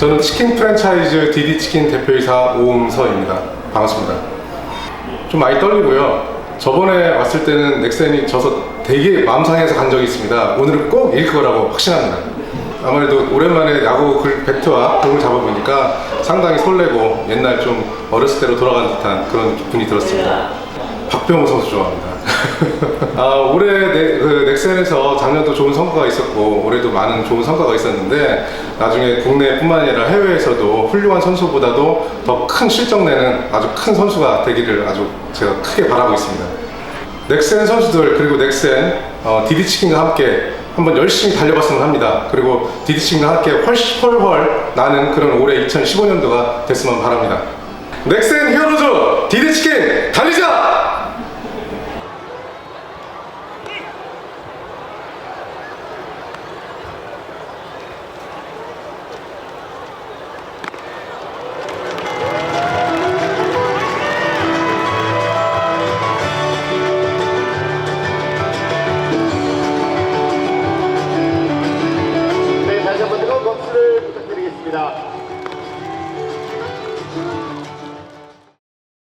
저는 치킨 프랜차이즈 디디치킨 대표이사 오음서입니다. 반갑습니다. 좀 많이 떨리고요. 저번에 왔을 때는 넥센이 져서 되게 마음 상해서 간 적이 있습니다. 오늘은 꼭 이길 거라고 확신합니다. 아무래도 오랜만에 야구 글- 배트와 공을 잡아보니까 상당히 설레고 옛날 좀 어렸을 때로 돌아간 듯한 그런 기분이 들었습니다. 박병호 선수 좋아합니다. 아, 올해 넥, 그 넥센에서 작년도 좋은 성과가 있었고 올해도 많은 좋은 성과가 있었는데 나중에 국내뿐만 아니라 해외에서도 훌륭한 선수보다도 더 큰 실적 내는 아주 큰 선수가 되기를 아주 제가 크게 바라고 있습니다. 넥센 선수들 그리고 넥센 어, 디디치킨과 함께 한번 열심히 달려봤으면 합니다. 그리고 디디치킨과 함께 훨씬 훨훨 나는 그런 올해 2015년도가 됐으면 바랍니다. 넥센 히어로즈 디디치킨 달리자! だ。